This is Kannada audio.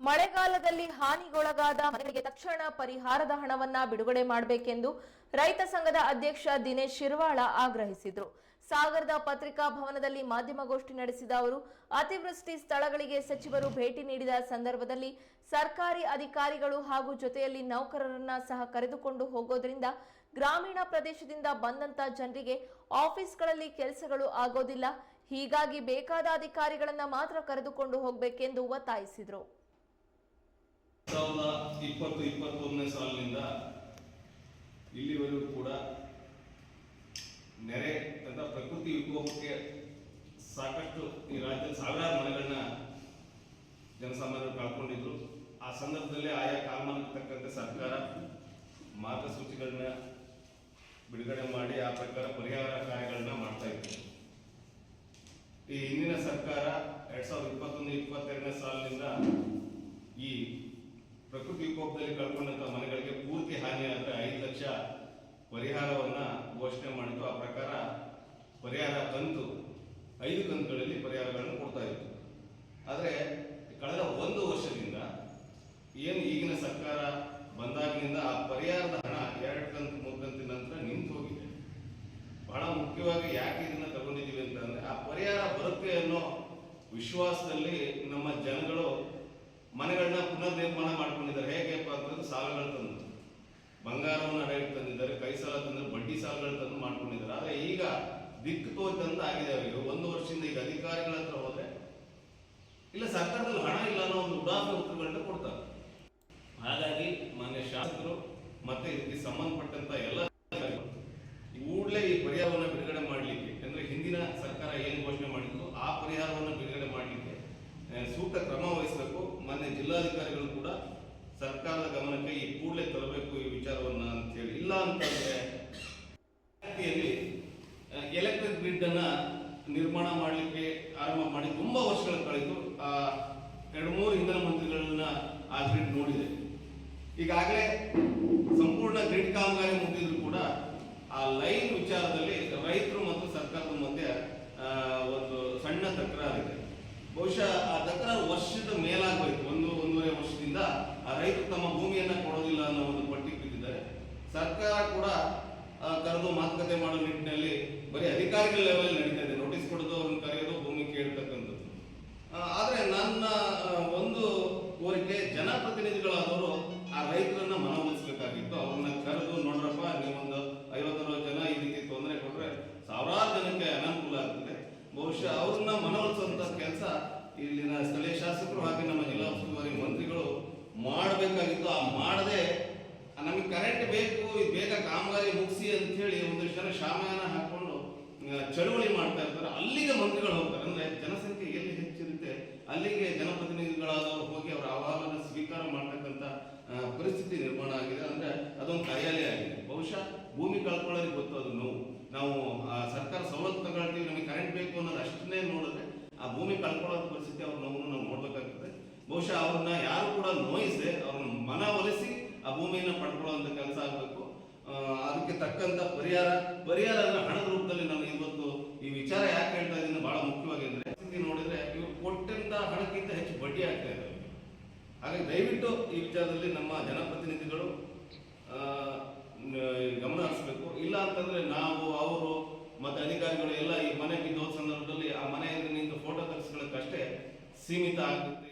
ಮಳೆಗಾಲದಲ್ಲಿ ಹಾನಿಗೊಳಗಾದ ಮನೆಗಳಿಗೆ ತಕ್ಷಣ ಪರಿಹಾರದ ಹಣವನ್ನ ಬಿಡುಗಡೆ ಮಾಡಬೇಕೆಂದು ರೈತ ಸಂಘದ ಅಧ್ಯಕ್ಷ ದಿನೇಶ್ ಶಿರ್ವಾಳ ಆಗ್ರಹಿಸಿದರು. ಸಾಗರದ ಪತ್ರಿಕಾ ಭವನದಲ್ಲಿ ಮಾಧ್ಯಮಗೋಷ್ಠಿ ನಡೆಸಿದ ಅವರು, ಅತಿವೃಷ್ಟಿ ಸ್ಥಳಗಳಿಗೆ ಸಚಿವರು ಭೇಟಿ ನೀಡಿದ ಸಂದರ್ಭದಲ್ಲಿ ಸರ್ಕಾರಿ ಅಧಿಕಾರಿಗಳು ಹಾಗೂ ಜೊತೆಯಲ್ಲಿ ನೌಕರರನ್ನ ಸಹ ಕರೆದುಕೊಂಡು ಹೋಗೋದ್ರಿಂದ ಗ್ರಾಮೀಣ ಪ್ರದೇಶದಿಂದ ಬಂದಂತ ಜನರಿಗೆ ಆಫೀಸ್ಗಳಲ್ಲಿ ಕೆಲಸಗಳು ಆಗೋದಿಲ್ಲ. ಹೀಗಾಗಿ ಬೇಕಾದ ಅಧಿಕಾರಿಗಳನ್ನ ಮಾತ್ರ ಕರೆದುಕೊಂಡು ಹೋಗಬೇಕೆಂದು ಒತ್ತಾಯಿಸಿದರು. ಸಾವಿರದ ಇಪ್ಪತ್ತು ಇಪ್ಪತ್ತೊಂದನೇ ಸಾಲಿನಿಂದ ಇಲ್ಲಿವರೆಗೂ ಕೂಡ ನೆರೆ ಪ್ರಕೃತಿ ವಿಕೋಪಕ್ಕೆ ಸಾಕಷ್ಟು ಈ ರಾಜ್ಯದ ಸಾವಿರಾರು ಮನೆಗಳನ್ನ ಜನಸಾಮಾನ್ಯರು ಕಳ್ಕೊಂಡಿದ್ರು. ಆ ಸಂದರ್ಭದಲ್ಲಿ ಆಯಾ ಕಾಲಮಾನಕ್ಕೆ ತಕ್ಕಂತೆ ಸರ್ಕಾರ ಮಾರ್ಗಸೂಚಿಗಳನ್ನ ಬಿಡುಗಡೆ ಮಾಡಿ ಆ ಪ್ರಕಾರ ಪರಿಹಾರ ಕಾರ್ಯಗಳನ್ನ ಮಾಡ್ತಾ ಇತ್ತು. ಈ ಹಿಂದಿನ ಸರ್ಕಾರ ಎರಡ್ ಸಾವಿರದ ಇಪ್ಪತ್ತೊಂದು, ಇಪ್ಪತ್ತೆರಡನೇ ಸಾಲಿನಿಂದ ಪ್ರಕೃತಿ ವಿಕೋಪದಲ್ಲಿ ಕಳ್ಕೊಂಡಂತ ಮನೆಗಳಿಗೆ ಪೂರ್ತಿ ಹಾನಿಯಾದ ಐದು ಲಕ್ಷ ಪರಿಹಾರವನ್ನ ಘೋಷಣೆ ಮಾಡಿದ್ದು. ಆ ಪ್ರಕಾರ ಪರಿಹಾರ ಕಂತು ಐದು ಕಂತುಗಳಲ್ಲಿ ಪರಿಹಾರಗಳನ್ನು ಕೊಡ್ತಾ ಇತ್ತು. ಆದರೆ ಕಳೆದ ಒಂದು ವರ್ಷದಿಂದ ಏನು ಈಗಿನ ಸರ್ಕಾರ ಬಂದಾಗಿನಿಂದ ಆ ಪರಿಹಾರದ ಹಣ ಎರಡು ಕಂತು, ಮೂರು ಕಂತಿನ ನಂತರ ನಿಂತು ಹೋಗಿದೆ ಬಹಳ ಮುಖ್ಯವಾಗಿ ಯಾಕೆ ಇದನ್ನ ತಗೊಂಡಿದ್ದೀವಿ ಅಂತಂದ್ರೆ ಆ ಪರಿಹಾರ ಬರುತ್ತೆ ಅನ್ನೋ ವಿಶ್ವಾಸದಲ್ಲಿ ನಮ್ಮ ಜನಗಳು ಮನೆಗಳನ್ನ ಪುನರ್ ನಿರ್ಮಾಣ ಸಾಲಗಳು ತಂದು, ಬಂಗಾರವನ್ನು ಅಡಗಿಟ್ಟು ತಂದಿದ್ದಾರೆ, ಕೈ ಸಾಲ ತಂದು ಬಡ್ಡಿ ಸಾಲಗಳು ತಂದು ಮಾಡ್ಕೊಂಡಿದ್ದಾರೆ. ಆದರೆ ಈಗ ದಿಕ್ಕು ತೋಚಂತ ಆಗಿದೆ ಅವರಿಗೆ. ಒಂದು ವರ್ಷದಿಂದ ಈಗ ಅಧಿಕಾರಿಗಳ ಹತ್ರ ಹೋದ್ರೆ, ಇಲ್ಲ ಸರ್ಕಾರದಲ್ಲಿ ಹಣ ಇಲ್ಲ ಅನ್ನೋ ಒಂದು ಉದಾಹರಣೆ ಉತ್ತರಗಳನ್ನ ಕೊಡ್ತಾರೆ. ಹಾಗಾಗಿ ಮಾನ್ಯ ಶಾಸಕರು ಮತ್ತೆ ಇದಕ್ಕೆ ಸಂಬಂಧಪಟ್ಟಂತ ಎಲ್ಲ ಕೂಡಲೇ ಈ ಪರಿಹಾರವನ್ನು ಬಿಡುಗಡೆ ಮಾಡಲಿಕ್ಕೆ, ಅಂದ್ರೆ ಹಿಂದಿನ ಸರ್ಕಾರ ಏನು ಘೋಷಣೆ ಮಾಡಿತ್ತು ಆ ಪರಿಹಾರವನ್ನು ಬಿಡುಗಡೆ ಮಾಡಲಿಕ್ಕೆ ಸೂಕ್ತ ಕ್ರಮ ವಹಿಸಬೇಕು. ಮೊನ್ನೆ ಜಿಲ್ಲಾಧಿಕಾರಿಗಳು ಸರ್ಕಾರದ ಗಮನಕ್ಕೆ ಈ ಕೂಡಲೇ ತರಬೇಕು ಈ ವಿಚಾರವನ್ನ ಅಂತ ಹೇಳಿ. ಇಲ್ಲ ಅಂತಂದ್ರೆ ಎಲೆಕ್ಟ್ರಿಕ್ ಗ್ರಿಡ್ ಅನ್ನ ನಿರ್ಮಾಣ ಮಾಡಲಿಕ್ಕೆ ಆರಂಭ ಮಾಡಿ ತುಂಬಾ ವರ್ಷಗಳ ಕಳೆದು, ಆ, ಎರಡು ಮೂರು ಇಂಧನ ಮಂತ್ರಿಗಳನ್ನ ಆ ಗ್ರಿಡ್ ನೋಡಿದೆ. ಈಗಾಗಲೇ ಸಂಪೂರ್ಣ ಗ್ರಿಡ್ ಕಾಮಗಾರಿ ಮುಗಿದ್ರು ಕೂಡ ಆ ಲೈನ್ ವಿಚಾರದಲ್ಲಿ ರೈತರು ಮತ್ತು ಸರ್ಕಾರದ ಮಧ್ಯೆ ಒಂದು ಸಣ್ಣ ತಕರಾರಿದೆ. ಬಹುಶಃ ಆ ತಕರಾರು ವರ್ಷದ ಮೇಲಾಗಬೇಕು ಒಂದು ಒಂದೂವರೆ ವರ್ಷದಿಂದ ಆ ರೈತರು ತಮ್ಮ ಭೂಮಿಯನ್ನ ಕೊಡೋದಿಲ್ಲ ಅನ್ನೋ ಒಂದು ಪಟ್ಟಿ ಬಿದ್ದಿದ್ದಾರೆ ಸರ್ಕಾರ ಕೂಡ ಆ, ಕರೆದು ಮಾತುಕತೆ ಮಾಡೋ ನಿಟ್ಟಿನಲ್ಲಿ ಬರೀ ಅಧಿಕಾರಿಗಳ ಲೆವೆಲ್ ನಡೀತಾ ಇದೆ. ನೋಟಿಸ್ ಕೊಡೋದು ಅವ್ರನ್ನ ಕರೆಯೋದು, ಭೂಮಿ ಕೇಳ್ತಕ್ಕಂಥದ್ದು. ಆದ್ರೆ ನನ್ನ ಒಂದು ಕೋರಿಕೆ ಜನಪ್ರತಿನಿಧಿಗಳಾದವರು ಆ ರೈತರನ್ನ ಮನವೊಲಿಸಬೇಕಾಗಿತ್ತು. ಅವ್ರನ್ನ ಕರೆದು, ನೋಡ್ರಪ್ಪ, ನೀವೊಂದು ಐವತ್ತರ ಜನ ಈ ರೀತಿ ತೊಂದರೆ ಕೊಟ್ರೆ ಸಾವಿರಾರು ಜನಕ್ಕೆ ಅನಾನುಕೂಲ ಆಗ್ತದೆ. ಬಹುಶಃ ಅವ್ರನ್ನ ಮನವೊಲಿಸುವಂತ ಕೆಲಸ ಇಲ್ಲಿನ ಸ್ಥಳೀಯ ಶಾಸಕರು ಹಾಗೆ ನಮ್ಮ ಜಿಲ್ಲಾ ಉಸ್ತುವಾರಿ ಮಂತ್ರಿಗಳು ಮಾಡಬೇಕಾಗಿತ್ತು. ಆ ಮಾಡದೆ ನಮಗೆ ಕರೆಂಟ್ ಬೇಕು ಬೇಗ ಕಾಮಗಾರಿ ಮುಗಿಸಿ ಅಂತ ಹೇಳಿ ಒಂದಿಷ್ಟು ಜನ ಶಾಮಿಯಾನ ಚಳುವಳಿ ಮಾಡ್ತಾ ಇರ್ತಾರೆ. ಅಲ್ಲಿಗೆ ಮಂತ್ರಿಗಳು ಹೋಗ್ತಾರೆ. ಅಂದ್ರೆ ಜನಸಂಖ್ಯೆ ಎಲ್ಲಿ ಹೆಚ್ಚಿರುತ್ತೆ, ಅಲ್ಲಿಗೆ ಜನಪ್ರತಿನಿಧಿಗಳಾದವರು ಹೋಗಿ ಅವರ ಆಹ್ವಾನ ಸ್ವೀಕಾರ ಮಾಡ್ತಕ್ಕಂಥ ಪರಿಸ್ಥಿತಿ ನಿರ್ಮಾಣ ಆಗಿದೆ. ಅಂದ್ರೆ ಅದೊಂದು ಕಾಯಿಲೆ ಆಗಿದೆ. ಬಹುಶಃ ಭೂಮಿ ಕಳ್ಕೊಳ್ಳೋರಿಗೆ ಗೊತ್ತು ಅದು ನೋವು. ನಾವು ಸರ್ಕಾರ ಸವಲತ್ತು ತಗೊಳ್ತೀವಿ, ನಮಗೆ ಕರೆಂಟ್ ಬೇಕು ಅನ್ನೋದು ಅಷ್ಟನ್ನೇ ನೋಡಿದ್ರೆ ಆ ಭೂಮಿ ಕಳ್ಕೊಳ್ಳೋ ಪರಿಸ್ಥಿತಿ ಅವ್ರ ನೋವನ್ನು ನಾವು ನೋಡ್ಬೇಕಾಗ್ತದೆ. ಬಹುಶಃ ಅವ್ರನ್ನ ಯಾರು ಕೂಡ ನೋಯಿಸದೆ ಅವ್ರನ್ನ ಮನ ಒಲಿಸಿ ಆ ಭೂಮಿಯನ್ನ ಪಡ್ಕೊಳ್ಳುವಂತ ಕೆಲಸ ಆಗಬೇಕು. ಅದಕ್ಕೆ ತಕ್ಕಂತ ಪರಿಹಾರ. ಪರಿಹಾರ ಹಣದ ರೂಪದಲ್ಲಿ ಈ ವಿಚಾರ ಯಾಕೆ ಹೇಳ್ತಾ ಇದ್ದೀನಿ ಬಹಳ ಮುಖ್ಯವಾಗಿ ಅಂದ್ರೆ ನೋಡಿದ್ರೆ ಇವರು ಕೊಟ್ಟಂತ ಹಣಕ್ಕಿಂತ ಹೆಚ್ಚು ಬಡ್ಡಿ ಆಗ್ತಾ ಇದೆ ಹಾಗೆ ದಯವಿಟ್ಟು ಈ ವಿಚಾರದಲ್ಲಿ ನಮ್ಮ ಜನಪ್ರತಿನಿಧಿಗಳು ಗಮನ ಹರಿಸಬೇಕು. ಇಲ್ಲ ಅಂತಂದ್ರೆ ನಾವು, ಅವರು ಮತ್ತೆ ಅಧಿಕಾರಿಗಳು ಎಲ್ಲ ಈ ಮನೆ ಬಿದ್ದೋದ ಸಂದರ್ಭದಲ್ಲಿ ಆ ಮನೆಯಲ್ಲಿ ನಿಂತು ಫೋಟೋ ತೆಗೆಸ್ಕೊಳ್ಳೋಕ್ಕಷ್ಟೇ ಸೀಮಿತ ಆಗುತ್ತೆ.